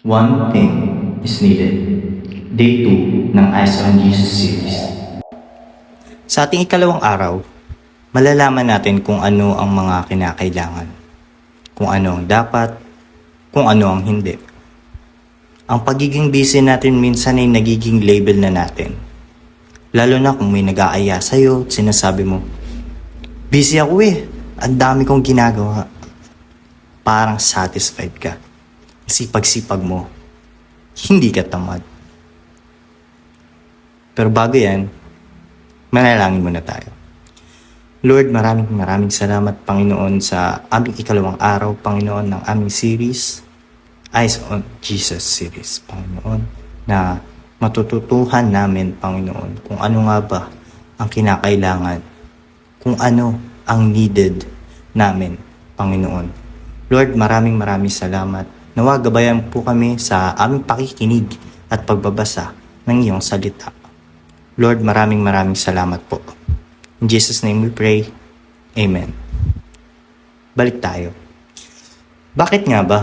One thing is needed. Day 2 ng Eyes on Jesus series. Sa ating ikalawang araw, malalaman natin kung ano ang mga kinakailangan. Kung ano ang dapat, kung ano ang hindi. Ang pagiging busy natin minsan ay nagiging label na natin. Lalo na kung may nag-aaya sa'yo at sinasabi mo, Busy ako eh. Ang dami kong ginagawa. Parang satisfied ka. Sipag-sipag mo. Hindi ka tamad. Pero bago yan, manalangin muna tayo. Lord, maraming maraming salamat Panginoon sa aming ikalawang araw, Panginoon, ng aming series, Eyes on Jesus series, Panginoon, na matututuhan namin, Panginoon, kung ano nga ba ang kinakailangan, kung ano ang needed namin, Panginoon. Lord, maraming maraming salamat. Nawa gabayan po kami sa aming pakikinig at pagbabasa ng iyong salita. Lord, maraming maraming salamat po. In Jesus' name we pray. Amen. Balik tayo. Bakit nga ba?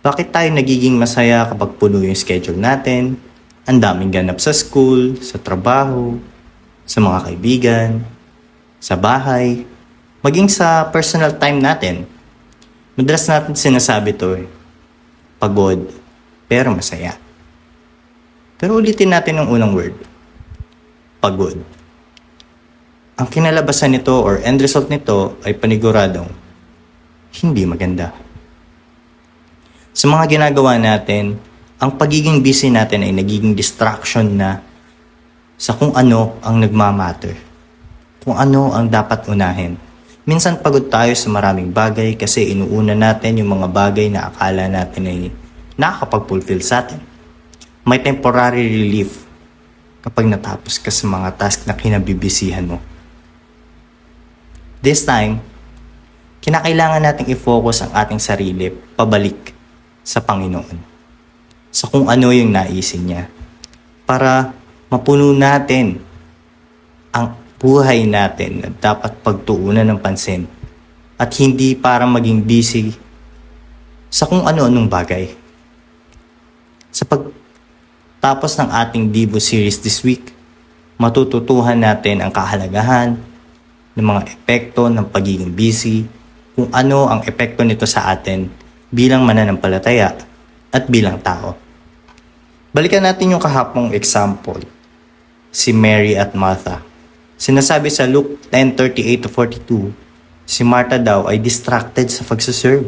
Bakit tayo nagiging masaya kapag puno yung schedule natin? Ang daming ganap sa school, sa trabaho, sa mga kaibigan, sa bahay, maging sa personal time natin. Madalas natin sinasabi to eh. Pagod, pero masaya. Pero ulitin natin ang unang word. Pagod. Ang kinalabasan nito or end result nito ay paniguradong hindi maganda. Sa mga ginagawa natin, ang pagiging busy natin ay nagiging distraction na sa kung ano ang nagmamatter. Kung ano ang dapat unahin. Minsan pagod tayo sa maraming bagay kasi inuuna natin yung mga bagay na akala natin ay nakakapag-fulfill sa atin. May temporary relief kapag natapos ka sa mga task na kinabibisihan mo. This time, kinakailangan nating i-focus ang ating sarili pabalik sa Panginoon. Sa kung ano yung naisin niya. Para mapuno natin buhay natin na dapat pagtuunan ng pansin at hindi para maging busy sa kung ano-anong bagay. Sa pagtapos ng ating Divo series this week, matututuhan natin ang kahalagahan ng mga epekto ng pagiging busy, kung ano ang epekto nito sa atin bilang mananampalataya at bilang tao. Balikan natin yung kahapong example, si Mary at Martha. Sinasabi sa Luke 10:38 to 42, si Martha daw ay distracted sa pagsaserve.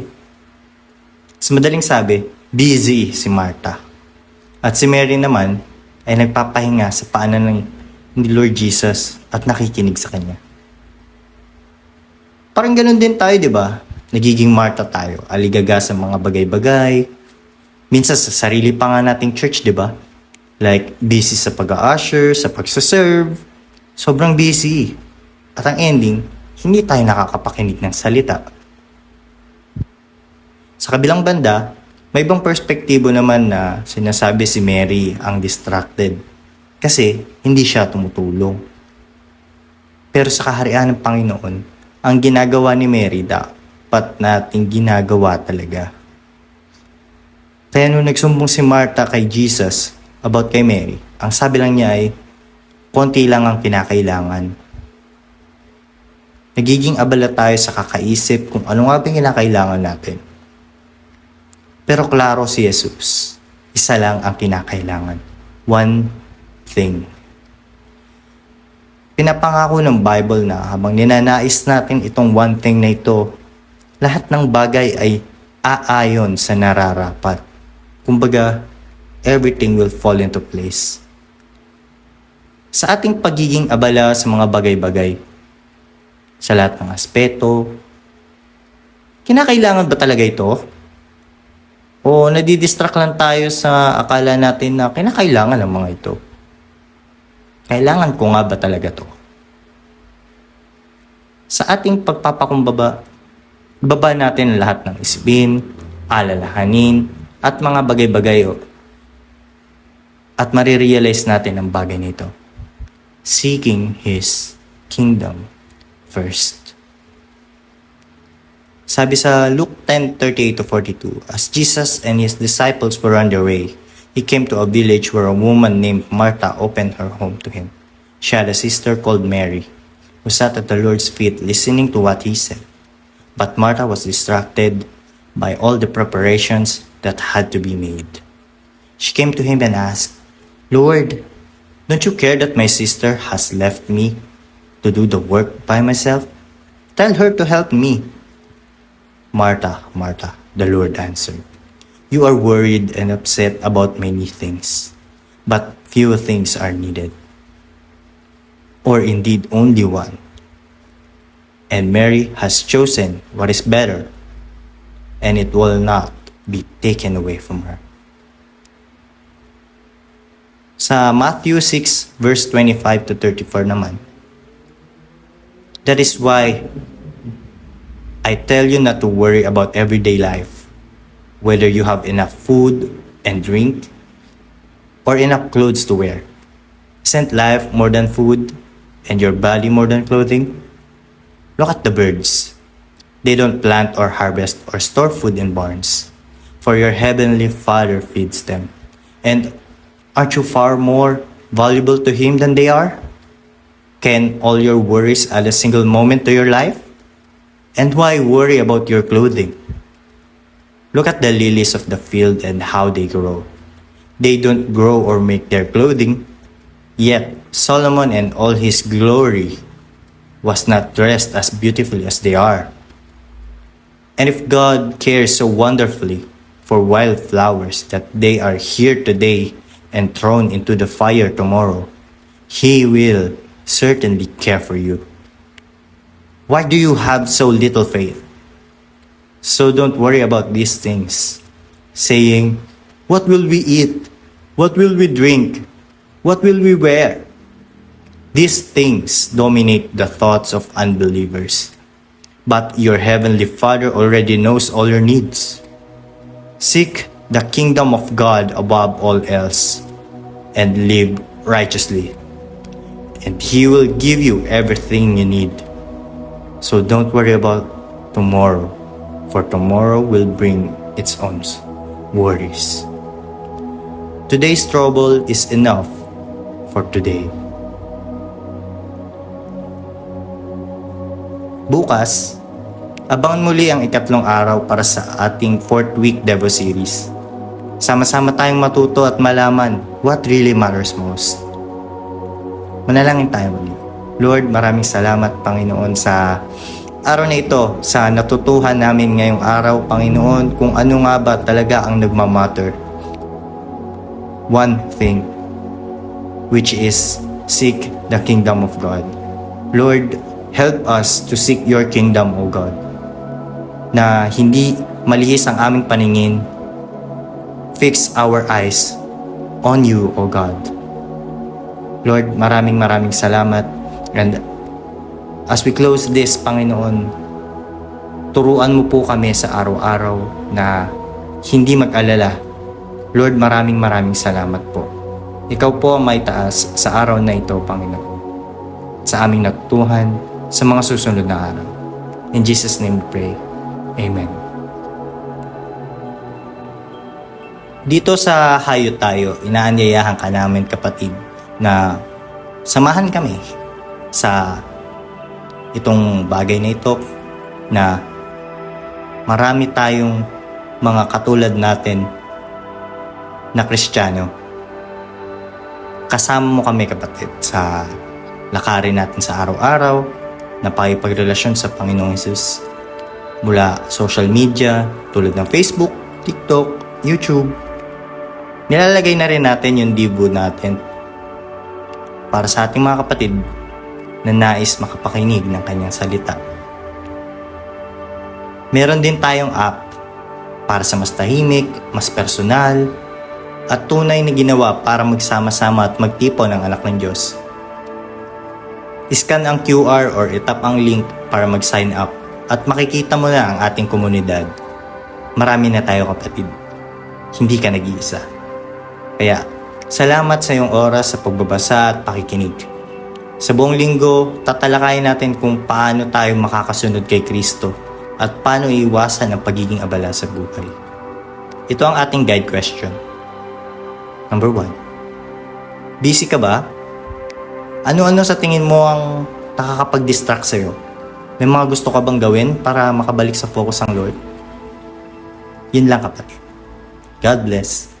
Sa madaling sabi, busy si Martha. At si Mary naman ay nagpapahinga sa paanan ni Lord Jesus at nakikinig sa kanya. Parang ganun din tayo, di ba? Nagiging Martha tayo, aligaga sa mga bagay-bagay. Minsan sa sarili pa nga nating church, di ba? Like, busy sa pag-usher, sa pagsaserve. Sobrang busy. At ang ending, hindi tayo nakakapakinig ng salita. Sa kabilang banda, may ibang perspektibo naman na sinasabi si Mary ang distracted kasi hindi siya tumutulong. Pero sa kaharian ng Panginoon, ang ginagawa ni Mary dapat nating ginagawa talaga. Kaya nung nagsumbong si Martha kay Jesus about kay Mary, ang sabi lang niya ay, konti lang ang kinakailangan. Nagiging abala tayo sa kakaisip kung ano nga ba kinakailangan natin. Pero klaro si Jesus, isa lang ang kinakailangan. One thing. Pinapangako ng Bible na habang ninanais natin itong one thing na ito, lahat ng bagay ay aayon sa nararapat. Kumbaga, everything will fall into place. Sa ating pagiging abala sa mga bagay-bagay, sa lahat ng aspeto, kinakailangan ba talaga ito? O nadidistract lang tayo sa akala natin na kinakailangan ng mga ito? Kailangan ko nga ba talaga to? Sa ating pagpapakumbaba, baba natin lahat ng isipin, alalahanin, at mga bagay-bagay at marirealize natin ang bagay nito. Seeking His kingdom first. Sabi sa Luke 10:38 to 42, as Jesus and his disciples were on their way, he came to a village where a woman named Martha opened her home to him. She had a sister called Mary, who sat at the Lord's feet listening to what he said. But Martha was distracted by all the preparations that had to be made. She came to him and asked, Lord, don't you care that my sister has left me to do the work by myself? Tell her to help me. Martha, Martha, the Lord answered, You are worried and upset about many things, but few things are needed, or indeed only one. And Mary has chosen what is better, and it will not be taken away from her. Sa Matthew 6 verse 25 to 34 naman, That is why I tell you not to worry about everyday life, whether you have enough food and drink or enough clothes to wear. Isn't life more than food and your body more than clothing? Look at the birds. They don't plant or harvest or store food in barns, for your heavenly Father feeds them. And aren't you far more valuable to Him than they are? Can all your worries add a single moment to your life? And why worry about your clothing? Look at the lilies of the field and how they grow. They don't grow or make their clothing. Yet Solomon and all his glory was not dressed as beautifully as they are. And if God cares so wonderfully for wildflowers that they are here today and thrown into the fire tomorrow, He will certainly care for you. Why do you have so little faith? So don't worry about these things, saying, What will we eat? What will we drink? What will we wear? These things dominate the thoughts of unbelievers. But your heavenly Father already knows all your needs. Seek the kingdom of God above all else and live righteously. And He will give you everything you need. So don't worry about tomorrow, for tomorrow will bring its own worries. Today's trouble is enough for today. Bukas, abangan muli ang ikatlong araw para sa ating fourth week Devo series. Sama-sama tayong matuto at malaman what really matters most. Manalangin tayo muli. Lord, maraming salamat Panginoon sa araw na ito, sa natutuhan namin ngayong araw, Panginoon, kung ano nga ba talaga ang nagmamatter. One thing, which is seek the kingdom of God. Lord, help us to seek your kingdom, O God. Na hindi malihis ang aming paningin. Fix our eyes on you, O God. Lord, maraming maraming salamat. And as we close this, Panginoon, turuan mo po kami sa araw-araw na hindi mag-alala. Lord, maraming maraming salamat po. Ikaw po ang may taas sa araw na ito, Panginoon. Sa aming natutuhan sa mga susunod na araw. In Jesus' name we pray. Amen. Dito sa Hayo Tayo, inaanyayahan ka namin kapatid na samahan kami sa itong bagay na ito na marami tayong mga katulad natin na Kristiyano. Kasama mo kami kapatid sa lakarin natin sa araw-araw na pakipagrelasyon sa Panginoong Jesus mula social media tulad ng Facebook, TikTok, YouTube. Nilalagay na rin natin yung dibo natin para sa ating mga kapatid na nais makapakinig ng kanyang salita. Meron din tayong app para sa mas tahimik, mas personal, at tunay na ginawa para magsama-sama at magtipon ng anak ng Diyos. Iscan ang QR or itap ang link para mag-sign up at makikita mo na ang ating komunidad. Marami na tayo kapatid. Hindi ka nag-iisa. Kaya, salamat sa iyong oras sa pagbabasa at pakikinig. Sa buong linggo, tatalakayin natin kung paano tayo makakasunod kay Kristo At paano iiwasan ang pagiging abala sa buhay? Ito ang ating guide question. Number one. Busy ka ba? Ano-ano sa tingin mo ang nakakapag-distract sa'yo? May mga gusto ka bang gawin para makabalik sa focus ang Lord? Yun lang kapatid. God bless.